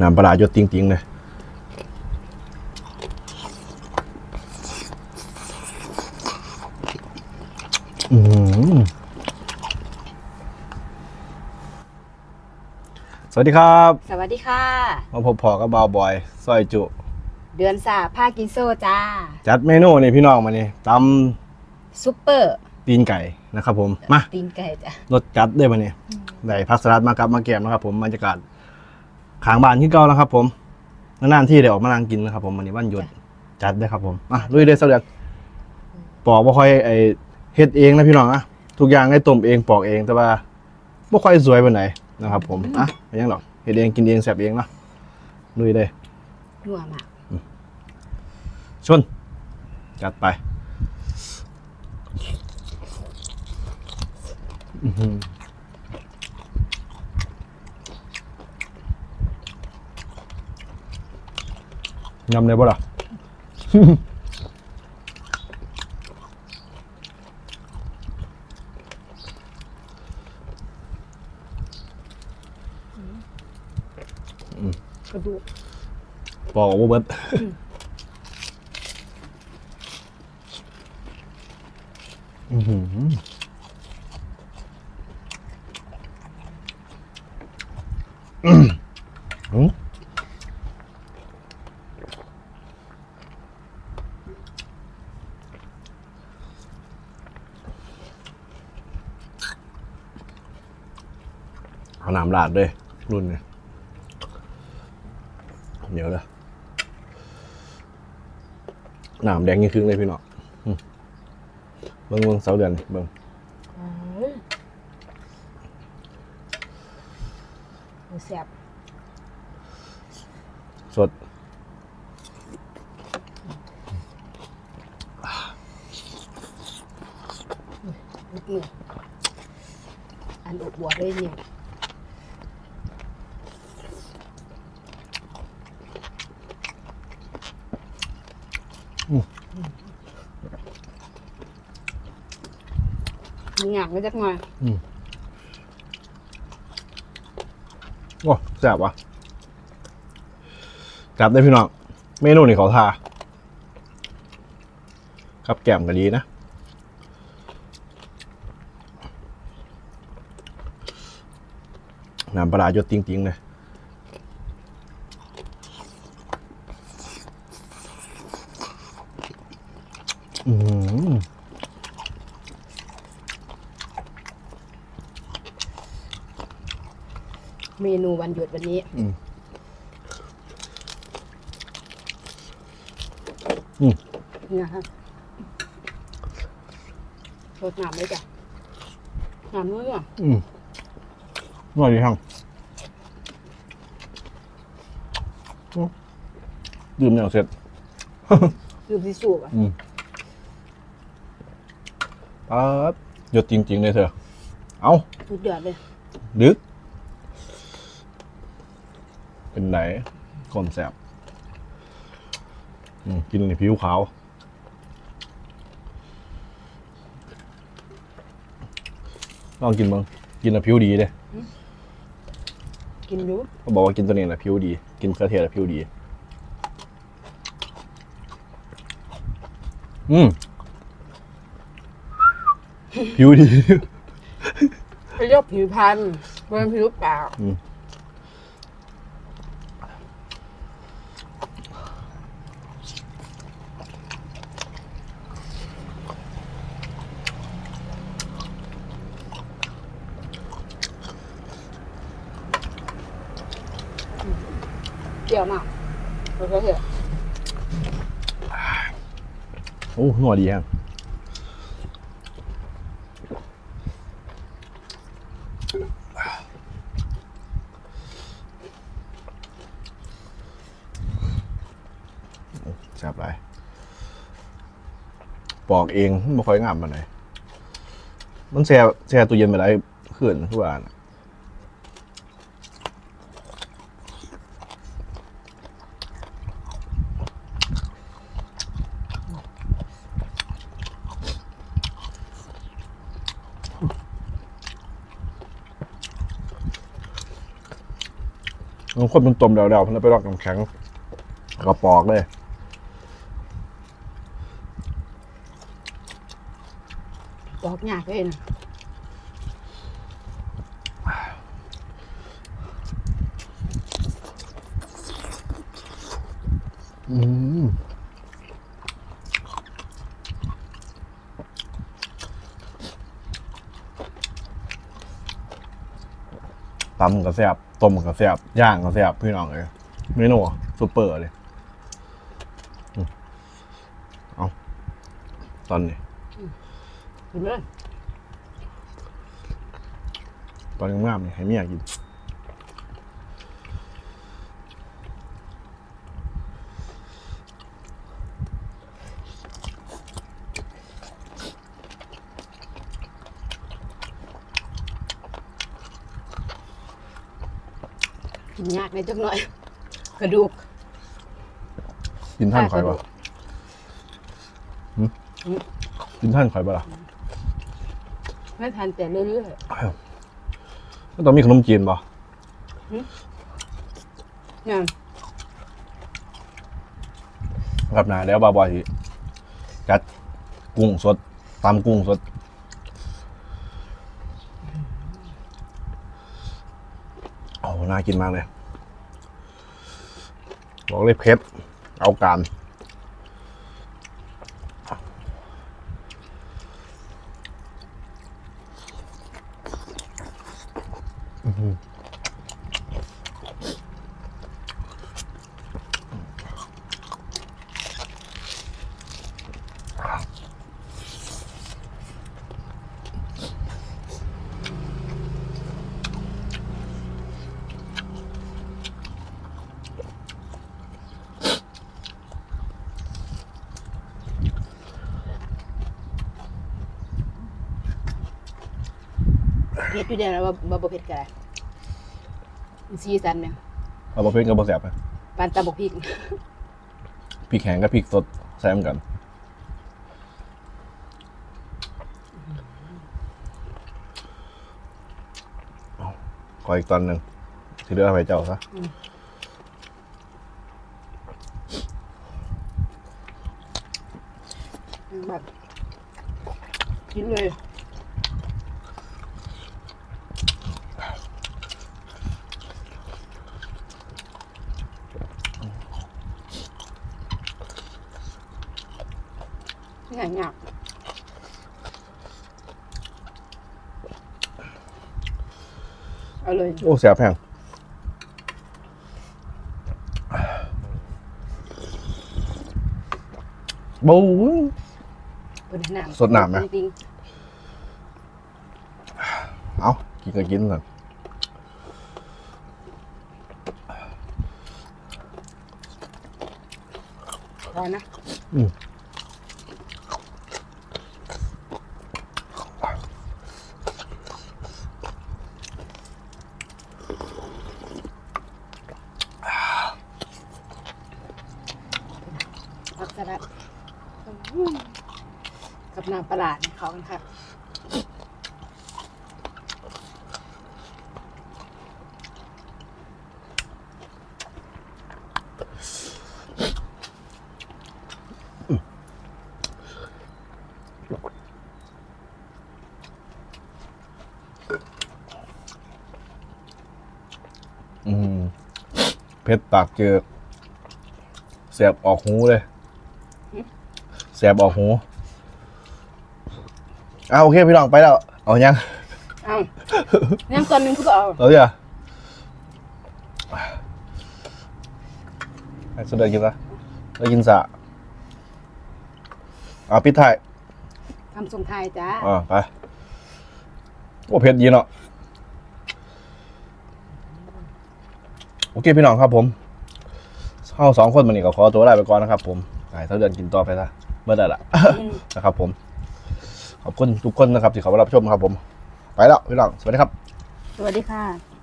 น้ำปลาร้าหยดจริงๆเลยอื้อหือสวัสดีครับ สวัสดีค่ะ มาพบพอกับบาวบอยซอยจุ เดือนสาผ้ากินโซจ้า จัดเมนูนี่พี่น้องมานี่ตซุปเปอร์ำตีนไก่นะครับผม มา ตีนไก่จ้ะรสจัดได้มาเนี่ยได้พักสลัดมากับมาแกมนะครับผมบรรยากาศ ขางบ้านที่เก่าแล้วครับผมนานๆที่ได้ออกมานั่งกินนะครับผมวันนี้วันหยุดจัดได้ครับผมมาลุยได้เสด็จปอกบ่ค่อยไอเฮ็ดเองนะพี่น้องอะทุกอย่างได้ต้มเองปอกเองแต่ว่าบ่ค่อยสวยปานไหนนะครับ ผมอะไม่ยังหรอกเฮ็ดเองกินเองแซ่บเองเนาะลุยเลยนัวมากชน จัดไป อื้อหือ ยำเลยบ่ล่ะกระดูกปอกว่าเบิดอื้อหืออืมอืมเอา น้ำราดด้วยรุ่นเนี่ยเดี๋ยวเลยน้ำแดงยิ่งครึ่งเลยพี่น้องอืมเบิ่งเบิ่งเสาเดือนเบิ่งแซ่บสดนิดมืออันอบบวเลยเนี่ย ยาบไม่จักหน่อยโอ้แซ่บวะจับได้พี่น้อง เมนูนี่เขาทาครับแก้มก็ดีนะน้ำปลาร้าหยดจริงๆเลยอืมนู วันหยุดวันนี้อืมอืมนี่นะครับรดน้ำเลยจ้ะน้ำนู้นอะอืมอร่อยดีทั้งอืมดื่มอย่างเสร็จคือพิสูจน์อะอืมป๊าบหยดจริง ๆ เลยเธอ เอาสุดยอดเลย ดึก เป็นไหนก่อนแสบอืมกินในผิวขาวลองกินบ้างกินแล้วผิวดีเลยกินอยู่เขาบอกว่ากินตัวนี้นะผิวดี กินเครือเทศแล้วผิวดี อืมผิวดีเขาเรียกผิวพันธุ์เป็นผิวเปล่าอื เปรี้ยวมากโอเคเถอะโอ้หนัวดีฮะแซ่บไรปอกเองไม่ค่อยงามมันไหนมันแช่แช่ตู้เย็นไปได้ขึ้นทุกวัน มันคนมันต้มเดาๆมันไปรอกน้ำแข็งกระปอกเลยปอกยากเลยนะอืม ตำกับแซ่บต้มกับแซ่บย่างกับแซ่บพี่น้องเลยเมนูซุปเปอร์เลยอืมเอาตอนนี้กินเลยตอนงามๆนี่ให้เมียกิน ยากในจักหน่อย กระดูกกินท่านข่อยปะหึกินท่านข่อยปะล่ะไม่ทานแต่เรื่อยก็ต้องมีขนมจีนปะๆเนี่ยครับนะแล้วบาบอยสิจัดกุ้งสดตำกุ้งสดโอ้น่ากินมากเลย บอกเลยเพ็ดเอาการเผ็ดอยู่เดียวนะว่าบ่บ่เผ็ดกันซีซันเนี่ยเอาบะเพ็ดกับบะแสบไปปานตาบกพริกพริกแห้งกับพริกสดแซมกันเอาขออีกตอนหนึ่งที่เหลือเอาไปเจ้าซะแบบกินเลยง่ายๆ เอาเลย โอ้แสบแพงบู๊เป็นน้ำสดน้ำไหม จริงเอากินก็กินก่อนๆพอนะ สลัดกับน้ำปลาร้าเนี่ยเขากันค่ะอืมเผ็ดปากเจอแสบออกหูเลย แสบออกหูอ่าโอเคพี่น้องไปแล้ว เอายัง เอายังตอนหนึงก็เอาเอาเดี๋ยวให้สุดเลยกินซะแล้วกินสะเอาปิดท้ายทำส่งไทายจ้าอ่าไปโอ้เผ็ดยีเนาะโอเคพี่น้องครับผมเข้าสองคนมันนี่ก็ขอตัวลาไปก่อนนะครับผมไอ้เท่าเดือนกินต่อไปซะ เมื่อได้ละนะครับ ผม ขอบคุณทุกคนนะครับ ที่เขามารับชมครับ ผม ไปแล้วพี่น้องสวัสดีครับ สวัสดีค่ะ